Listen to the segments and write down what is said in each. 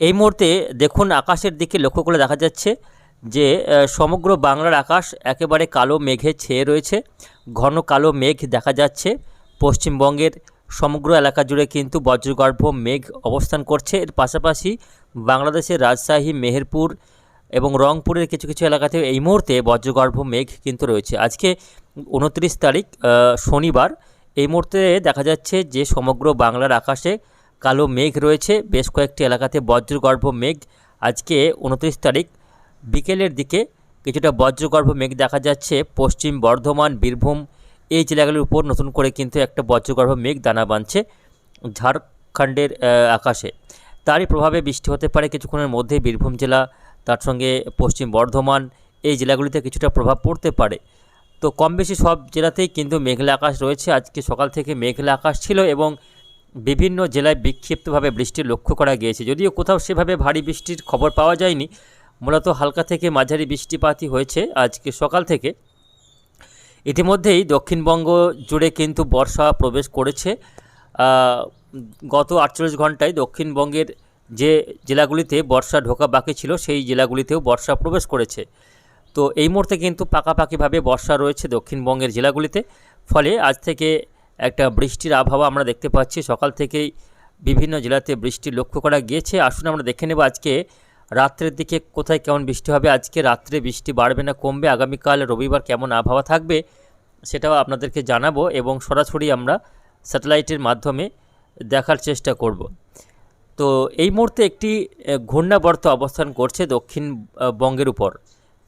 এই মুহূর্তে দেখুন আকাশের দিকে লক্ষ্য করে দেখা যাচ্ছে যে সমগ্র বাংলার আকাশ একেবারে কালো মেঘে ছেয়ে রয়েছে। ঘন কালো মেঘ দেখা যাচ্ছে। পশ্চিমবঙ্গের সমগ্র এলাকা জুড়ে কিন্তু বজ্রগর্ভ মেঘ অবস্থান করছে। এর পাশাপাশি বাংলাদেশের রাজশাহী, মেহেরপুর এবং রংপুরের কিছু কিছু এলাকাতে এই মুহূর্তে বজ্রগর্ভ মেঘ কিন্তু রয়েছে। আজকে উনত্রিশ তারিখ শনিবার। এই মুহূর্তে দেখা যাচ্ছে যে, সমগ্র বাংলার আকাশে কালো মেঘ রয়েছে। বেশ কয়েকটি এলাকাতে বজ্রগর্ভ মেঘ। আজকে উনত্রিশ তারিখ। বিকেলের দিকে কিছুটা বজ্রগর্ভ মেঘ দেখা যাচ্ছে। পশ্চিম বর্ধমান, বীরভূম এই জেলাগুলির উপর নতুন করে কিন্তু একটা বজ্রগর্ভ মেঘ দানা বাঁধছে ঝাড়খণ্ডের আকাশে। তারই প্রভাবে বৃষ্টি হতে পারে কিছুক্ষণের মধ্যে বীরভূম জেলা, তার সঙ্গে পশ্চিম বর্ধমান এই জেলাগুলিতে কিছুটা প্রভাব পড়তে পারে। তো কম বেশি সব জেলাতেই কিন্তু মেঘলা আকাশ রয়েছে। আজকে সকাল থেকে মেঘলা আকাশ ছিল এবং বিভিন্ন জেলায় বিক্ষিপ্তভাবে বৃষ্টি লক্ষ্য করা গিয়েছে। যদিও কোথাও সেভাবে ভারী বৃষ্টির খবর পাওয়া যায়নি, মূলত হালকা থেকে মাঝারি বৃষ্টিপাতই হয়েছে আজকে সকাল থেকে। ইতিমধ্যেই দক্ষিণবঙ্গ জুড়ে কিন্তু বর্ষা প্রবেশ করেছে। গত আটচল্লিশ ঘন্টায় দক্ষিণবঙ্গের যে জেলাগুলিতে বর্ষা ঢোকা বাকি ছিল, সেই জেলাগুলিতেও বর্ষা প্রবেশ করেছে। তো এই মুহূর্তে কিন্তু পাকাপাকিভাবে বর্ষা রয়েছে দক্ষিণবঙ্গের জেলাগুলিতে। ফলে আজ থেকে একটা বৃষ্টির আবহাওয়া আমরা দেখতে পাচ্ছি। সকাল থেকেই বিভিন্ন জেলাতে বৃষ্টি লক্ষ্য করা গিয়েছে। আসুন আমরা দেখে নেব আজকে রাত্রের দিকে কোথায় কেমন বৃষ্টি হবে। আজকে রাত্রে বৃষ্টি বাড়বে না কমবে। আগামীকাল রবিবার কেমন আবহাওয়া থাকবে সেটাও আপনাদেরকে জানাব এবং সরাসরি আমরা স্যাটেলাইটের মাধ্যমে দেখার চেষ্টা করব। তো এই মুহূর্তে একটি ঘূর্ণাবর্ত অবস্থান করছে দক্ষিণবঙ্গের উপর।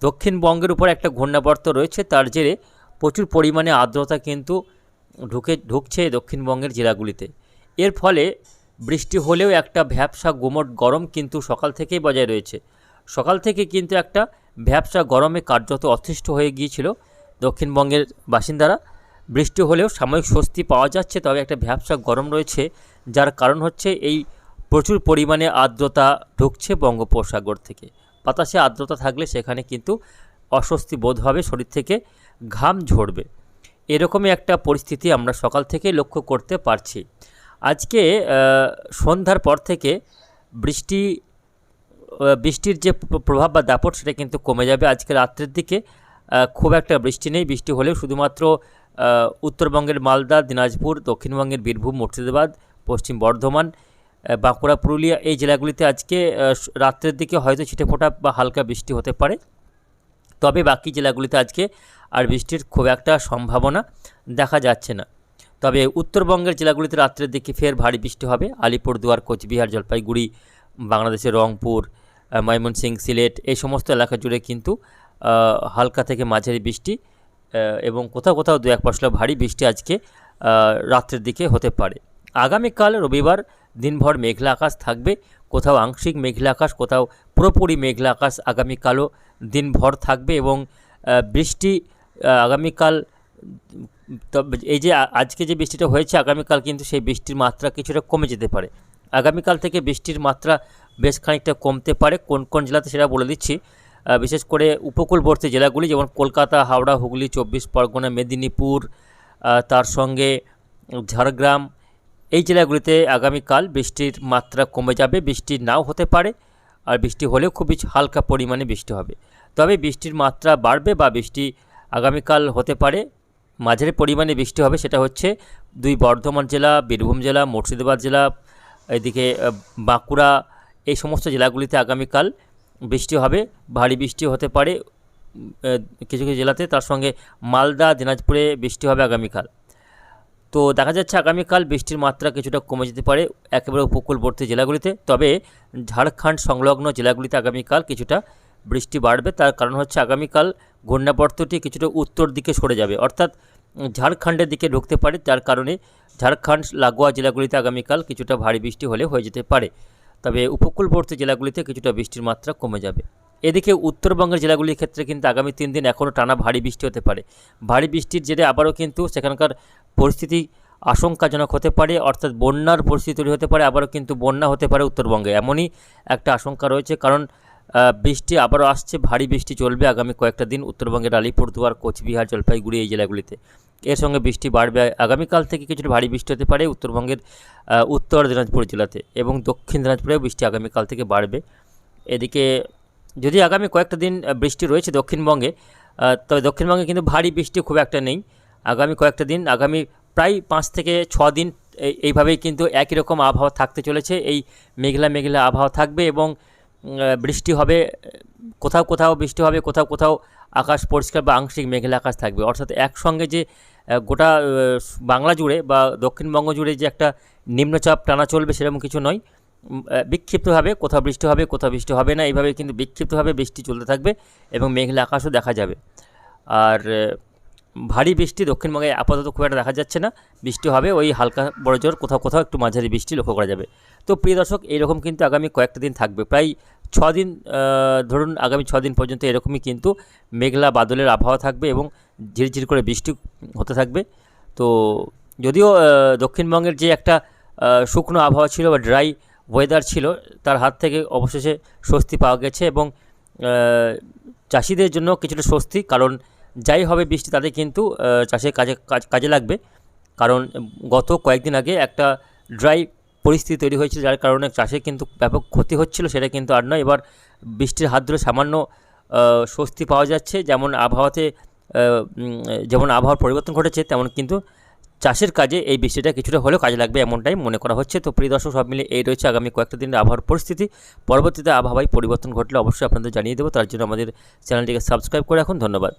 দক্ষিণবঙ্গের উপর একটা ঘূর্ণাবর্ত রয়েছে। তার জেরে প্রচুর পরিমাণে আর্দ্রতা কিন্তু ঢুকে, ঢুকছে দক্ষিণবঙ্গের জেলাগুলিতে। এর ফলে বৃষ্টি হলেও একটা ভ্যাবসা গুমট গরম কিন্তু সকাল থেকেই বজায় রয়েছে। সকাল থেকে কিন্তু একটা ভ্যাবসা গরমে কার্যত অতিষ্ঠ হয়ে গিয়েছিল দক্ষিণবঙ্গের বাসিন্দারা। বৃষ্টি হলেও সাময়িক স্বস্তি পাওয়া যাচ্ছে, তবে একটা ভ্যাবসা গরম রয়েছে, যার কারণ হচ্ছে এই প্রচুর পরিমাণে আর্দ্রতা ঢুকছে বঙ্গোপসাগর থেকে। বাতাসে আর্দ্রতা থাকলে সেখানে কিন্তু অস্বস্তি বোধ হবে, শরীর থেকে ঘাম ঝরবে। এরকমই একটা পরিস্থিতি আমরা সকাল থেকে লক্ষ্য করতে পারছি। আজকে সন্ধ্যার পর থেকে বৃষ্টি বৃষ্টির যে প্রভাব বা দাপট সেটা কিন্তু কমে যাবে। আজকে রাত্রের দিকে খুব একটা বৃষ্টি নেই। বৃষ্টি হলেও শুধুমাত্র উত্তরবঙ্গের মালদা, দিনাজপুর, দক্ষিণবঙ্গের বীরভূম, মুর্শিদাবাদ, পশ্চিম বর্ধমান বাঁকুড়া, পুরুলিয়া এই জেলাগুলিতে আজকে রাত্রের দিকে হয়তো ছিটেফোঁটা বা হালকা বৃষ্টি হতে পারে। তবে বাকি জেলাগুলিতে আজকে আর বৃষ্টির খুব একটা সম্ভাবনা দেখা যাচ্ছে না। তবে উত্তরবঙ্গের জেলাগুলিতে রাত্রের দিকে ফের ভারী বৃষ্টি হবে। আলিপুরদুয়ার কোচবিহার জলপাইগুড়ি বাংলাদেশের রংপুর আহ, ময়মনসিংহ সিলেট এই সমস্ত এলাকা জুড়ে কিন্তু হালকা থেকে মাঝারি বৃষ্টি এবং কোথাও কোথাও দু এক পশলা ভারী বৃষ্টি আজকে রাত্রের দিকে হতে পারে। আগামীকাল রবিবার দিনভর মেঘলা আকাশ থাকবে। কোথাও আংশিক মেঘলা আকাশ কোথাও পুরোপুরি মেঘলা আকাশ আগামীকালও দিনভর থাকবে এবং বৃষ্টি আগামীকাল, তবে এই যে আজকে যে বৃষ্টিটা হয়েছে আগামীকাল কিন্তু সেই বৃষ্টির মাত্রা কিছুটা কমে যেতে পারে। আগামীকাল থেকে বৃষ্টির মাত্রা বেশ খানিকটা কমতে পারে। কোন কোন জেলাতে সেটা বলে দিচ্ছি। বিশেষ করে উপকূলবর্তী জেলাগুলি যেমন কলকাতা, হাওড়া, হুগলি, চব্বিশ পরগনা, মেদিনীপুর তার সঙ্গে ঝাড়গ্রাম, এই জেলাগুলিতে আগামীকাল বৃষ্টির মাত্রা কমে যাবে। বৃষ্টি নাও হতে পারে। আর বৃষ্টি হলেও খুবই হালকা পরিমাণে বৃষ্টি হবে। তবে বৃষ্টির মাত্রা বাড়বে বা বৃষ্টি আগামীকাল হতে পারে। মাঝারি পরিমাণে বৃষ্টি হবে সেটা হচ্ছে দুই বর্ধমান জেলা, বীরভূম জেলা, মুর্শিদাবাদ জেলা, এদিকে বাঁকুড়া, এই সমস্ত জেলাগুলিতে আগামীকাল বৃষ্টি হবে। ভারী বৃষ্টি হতে পারে কিছু কিছু জেলাতে। তার সঙ্গে মালদা, দিনাজপুরে বৃষ্টি হবে আগামীকাল। তো দেখা যাচ্ছে আগামীকাল বৃষ্টির মাত্রা কিছুটা কমে যেতে পারে একেবারে উপকূলবর্তী জেলাগুলিতে। তবে ঝাড়খণ্ড সংলগ্ন জেলাগুলিতে আগামীকাল কিছুটা বৃষ্টি বাড়বে। তার কারণ হচ্ছে আগামীকাল ঘূর্ণাবর্তটি কিছুটা উত্তর দিকে সরে যাবে। অর্থাৎ ঝাড়খণ্ডের দিকে ঢুকতে পারে। যার কারণে ঝাড়খণ্ড, লাগোয়া জেলাগুলিতে আগামীকাল কিছুটা ভারী বৃষ্টি হলে হয়ে যেতে পারে। তবে উপকূলবর্তী জেলাগুলিতে কিছুটা বৃষ্টির মাত্রা কমে যাবে। এদিকে উত্তরবঙ্গের জেলাগুলির ক্ষেত্রে কিন্তু আগামী তিন দিন এখনও টানা ভারী বৃষ্টি হতে পারে। ভারী বৃষ্টির জেরে আবারও কিন্তু সেখানকার পরিস্থিতি আশঙ্কাজনক হতে পারে, অর্থাৎ বন্যার পরিস্থিতি তৈরি হতে পারে, আবারও কিন্তু বন্যা হতে পারে উত্তরবঙ্গে। এমনই একটা আশঙ্কা রয়েছে, কারণ বৃষ্টি আবারও আসছে, ভারী বৃষ্টি চলবে আগামী কয়েকটা দিন উত্তরবঙ্গের আলিপুরদুয়ার কোচবিহার, জলপাইগুড়ি এই জেলাগুলিতে। এর সঙ্গে বৃষ্টি বাড়বে, আগামীকাল থেকে কিছুটা ভারী বৃষ্টি হতে পারে উত্তরবঙ্গের উত্তর দিনাজপুর জেলাতে এবং দক্ষিণ দিনাজপুরেও বৃষ্টি আগামীকাল থেকে বাড়বে। এদিকে, যদি আগামী কয়েকটা দিন বৃষ্টি রয়েছে দক্ষিণবঙ্গে তবে দক্ষিণবঙ্গে কিন্তু ভারী বৃষ্টি খুব একটা নেই। আগামী কয়েকটা দিন, আগামী প্রায় পাঁচ থেকে ছ দিন এই- এইভাবেই কিন্তু একই রকম আবহাওয়া থাকতে চলেছে। এই মেঘলা মেঘলা আবহাওয়া থাকবে এবং বৃষ্টি হবে, কোথাও কোথাও বৃষ্টি হবে, কোথাও কোথাও আকাশ পরিষ্কার বা আংশিক মেঘলা আকাশ থাকবে। অর্থাৎ একসঙ্গে যে গোটা বাংলা জুড়ে বা দক্ষিণবঙ্গ জুড়ে যে একটা নিম্নচাপ টানা চলবে সেরকম কিছু নয়। বিক্ষিপ্তভাবে কোথাও বৃষ্টি হবে, কোথাও বৃষ্টি হবে না। এইভাবে কিন্তু বিক্ষিপ্তভাবে বৃষ্টি চলতে থাকবে এবং মেঘলা আকাশও দেখা যাবে। আর ভারী বৃষ্টি দক্ষিণবঙ্গে আপাতত খুব একটা দেখা যাচ্ছে না। বৃষ্টি হবে, ওই হালকা বড় জোর, কোথাও কোথাও একটু মাঝারি বৃষ্টি লক্ষ্য করা যাবে। তো প্রিয় দর্শক, এইরকম কিন্তু আগামী কয়েকটা দিন থাকবে। প্রায় দিন ধরুন আগামী দিন পর্যন্ত এরকমই কিন্তু মেঘলা বাদলের আবহাওয়া থাকবে এবং ঝিরঝির করে বৃষ্টি হতে থাকবে। তো যদিও দক্ষিণবঙ্গের যে একটা শুকনো আবহাওয়া ছিল বা ড্রাই ওয়েদার ছিল, তার হাত থেকে অবশেষে স্বস্তি পাওয়া গেছে এবং চাষিদের জন্য কিছুটা স্বস্তি, কারণ যাই হবে বৃষ্টি তাদের কিন্তু চাষের কাজে, কাজ- লাগবে। কারণ, গত কয়েকদিন আগে একটা ড্রাই পরিস্থিতি তৈরি হয়েছিল, যার কারণে চাষে কিন্তু ব্যাপক ক্ষতি হচ্ছিল, সেটা কিন্তু আর নয়। এবার বৃষ্টির হাত ধরে সামান্য স্বস্তি পাওয়া যাচ্ছে। যেমন আবহাওয়াতে যেমন আবহাওয়ার পরিবর্তন ঘটেছে, তেমন কিন্তু চাষের কাজে এই বৃষ্টিটা কিছুটা হলেও কাজে লাগবে এমনটাই মনে করা হচ্ছে। তো প্রিয় দর্শক, সব মিলে এই রয়েছে আগামী কয়েকটা দিনের আবহাওয়ার পরিস্থিতি। পরবর্তীতে আবহাওয়ায় পরিবর্তন ঘটলে অবশ্যই আপনাদের জানিয়ে দেবো। তার জন্য আমাদের চ্যানেলটিকে সাবস্ক্রাইব করে রাখুন। ধন্যবাদ।